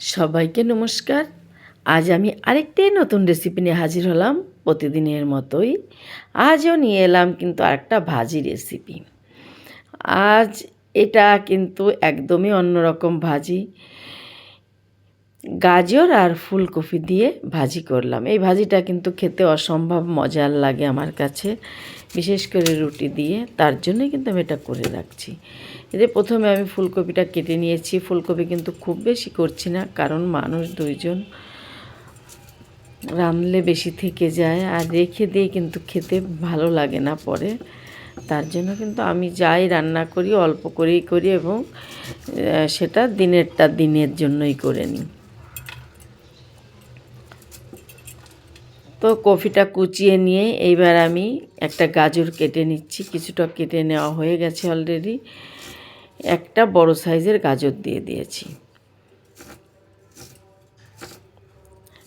সবাইকে নমস্কার। আজ আমি আরেকটাই নতুন রেসিপি নিয়ে হাজির হলাম প্রতিদিনের মতোই। আজও নিয়ে এলাম কিন্তু আরেকটা ভাজি রেসিপি আজ এটা কিন্তু একদমই অন্যরকম ভাজি। গাজর আর ফুলকপি দিয়ে ভাজি করলাম। এই ভাজিটা কিন্তু খেতে অসম্ভব মজার লাগে আমার কাছে, বিশেষ করে রুটি দিয়ে। তার জন্যই কিন্তু আমি এটা করে রাখছি। যে প্রথমে আমি ফুলকপিটা কেটে নিয়েছি। ফুলকপি কিন্তু খুব বেশি করছি না, কারণ মানুষ দুইজন রাঁধলে বেশি থেকে যায় আর রেখে দিয়ে কিন্তু খেতে ভালো লাগে না পরে। তার জন্য কিন্তু আমি যাই রান্না করি, অল্প করেই করি এবং সেটা দিনেরটা দিনের জন্যই করে নিই। তো কফিটা কুচিয়ে নিয়ে এইবার আমি একটা গাজর কেটে নিচ্ছি। কিছুটা কেটে নেওয়া হয়ে গেছে অলরেডি একটা বড় সাইজের গাজর দিয়ে দিয়েছি।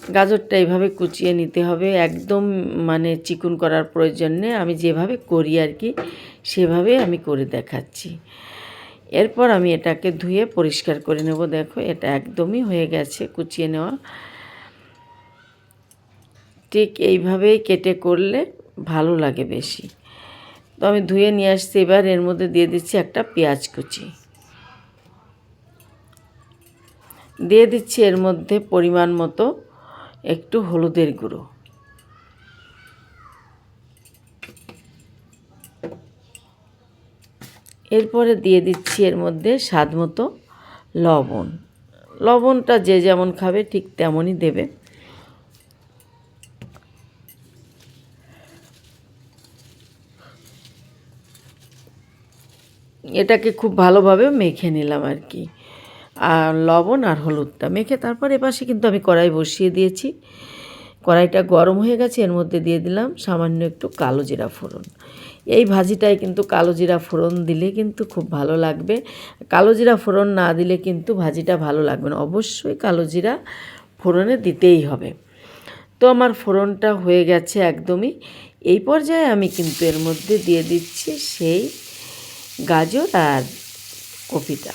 গাজরটা এইভাবে কুচিয়ে নিতে হবে। একদম মানে চিকুন করার প্রয়োজন আমি যেভাবে করি আর কি, সেভাবে আমি করে দেখাচ্ছি। এরপর আমি এটাকে ধুয়ে পরিষ্কার করে নেব। দেখো, এটা একদমই হয়ে গেছে কুচিয়ে নেওয়া। ঠিক এইভাবেই কেটে করলে ভালো লাগে বেশি। তো আমি ধুয়ে নিয়ে আসছি, এবার এর মধ্যে দিয়ে দিচ্ছি একটা পেঁয়াজ কুচি। দিয়ে দিচ্ছি এর মধ্যে পরিমাণ মতো একটু হলুদের গুঁড়ো। এরপরে দিয়ে দিচ্ছি এর মধ্যে স্বাদ মতো লবণ। লবণটা যে যেমন খাবে ঠিক তেমনই দেবে। এটাকে খুব ভালোভাবে মেখে নিলাম আর কি। আর লবণ আর হলুদটা মেখে তারপর এপাশে কিন্তু আমি কড়াই বসিয়ে দিয়েছি। কড়াইটা গরম হয়ে গেছে, এর মধ্যে দিয়ে দিলাম সামান্য একটু কালো জিরা ফোড়ন। এই ভাজিটায় কিন্তু কালো জিরা ফোড়ন দিলে কিন্তু খুব ভালো লাগবে। কালো জিরা ফোড়ন না দিলে কিন্তু ভাজিটা ভালো লাগবে না। অবশ্যই কালো জিরা ফোড়নে দিতেই হবে। তো আমার ফোড়নটা হয়ে গেছে একদমই। এই পর্যায়ে আমি কিন্তু এর মধ্যে দিয়ে দিচ্ছি সেই গাজর আর কপিটা,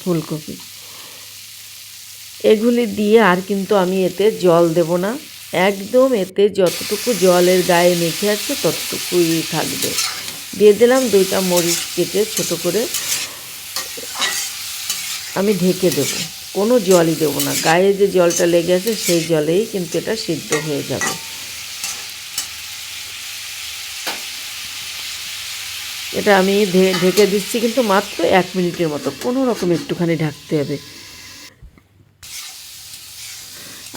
ফুলকপি। এগুলি দিয়ে আর কিন্তু আমি এতে জল দেব না। একদম এতে যতটুকু জলের গায়ে মেখে আছে ততটুকুই থাকবে। দিয়ে দিলাম দুইটা মরিচ কেটে ছোট করে আমি ঢেকে দেব। কোনো জলই দেবো না। গায়ে যে জলটা লেগে আছে সেই জলেই কিন্তু এটা সিদ্ধ হয়ে যাবে। এটা আমি ঢেকে দিচ্ছি কিন্তু মাত্র এক মিনিটের মতো, কোনো রকম একটুখানি ঢাকতে হবে।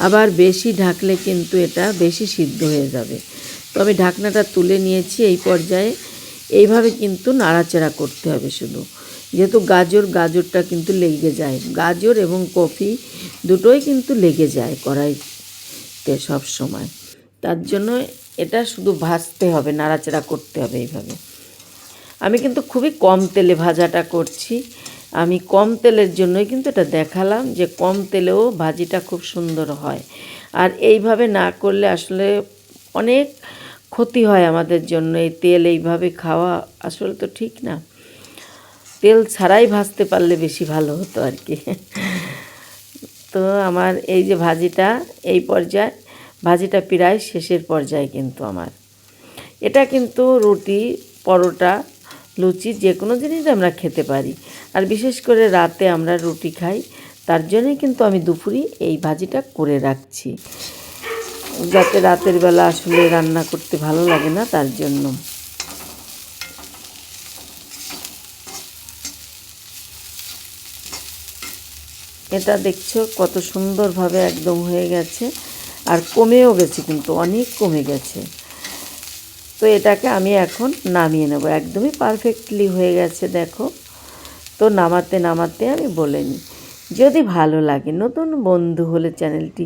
আবার বেশি ঢাকলে কিন্তু এটা বেশি সিদ্ধ হয়ে যাবে। তো আমি ঢাকনাটা তুলে নিয়েছি এই পর্যায়ে। এইভাবে কিন্তু নাড়াচাড়া করতে হবে শুধু। যেহেতু গাজর, গাজরটা কিন্তু লেগে যায়। গাজর এবং কফি দুটোই কিন্তু লেগে যায় কড়াইতে সব সময় তার জন্য এটা শুধু ভাজতে হবে, নাড়াচাড়া করতে হবে এইভাবে। আমি কিন্তু খুবই কম তেলে ভাজাটা করছি। আমি কম তেলের জন্যই কিন্তু এটা দেখালাম যে কম তেলেও ভাজিটা খুব সুন্দর হয়। আর এইভাবে না করলে আসলে অনেক ক্ষতি হয় আমাদের জন্য। এই তেল এইভাবে খাওয়া আসলে তো ঠিক না। তেল ছাড়াই ভাজতে পারলে বেশি ভালো হতো আর কি। তো আমার এই যে ভাজিটা, এই পর্যায়ে, ভাজিটা প্রায় শেষের পর্যায়ে কিন্তু আমার। এটা কিন্তু রুটি, পরোটা লুচি, যে কোনো জিনিস আমরা খেতে পারি। আর বিশেষ করে রাতে আমরা রুটি খাই, তার জন্যই কিন্তু আমি দুপুরে এই ভাজিটা করে রাখছি। যাতে রাতের বেলা আসলে রান্না করতে ভালো লাগে না, তার জন্য। এটা দেখছ, কত সুন্দরভাবে একদম হয়ে গেছে। আর কমেও গেছে কিন্তু, অনেক কমে গেছে। তো এটাকে আমি এখন নামিয়ে নেব। একদমই পারফেক্টলি হয়ে গেছে, দেখো। তো নামাতে নামাতে আমি বলে নিই, যদি ভালো লাগে নতুন বন্ধু হলে চ্যানেলটি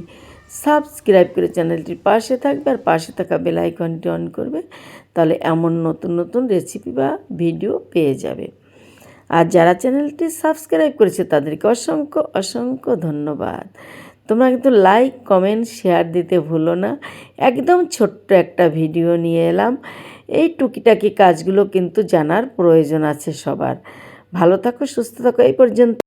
সাবস্ক্রাইব করে চ্যানেলটির পাশে থাকবে আর পাশে থাকা বেল আইকনটি অন করবে, তাহলে এমন নতুন নতুন রেসিপি বা ভিডিও পেয়ে যাবে। আর যারা চ্যানেলটি সাবস্ক্রাইব করেছে, তাদেরকে অসংখ্য অসংখ্য ধন্যবাদ। তোমরা কিন্তু লাইক কমেন্ট শেয়ার দিতে ভুলো না। একদম ছোট্ট একটা ভিডিও নিয়ে এলাম। এই টুকিটাকি কাজগুলো কিন্তু জানার প্রয়োজন আছে সবার। ভালো থাকো, সুস্থ থাকো, এই পর্যন্ত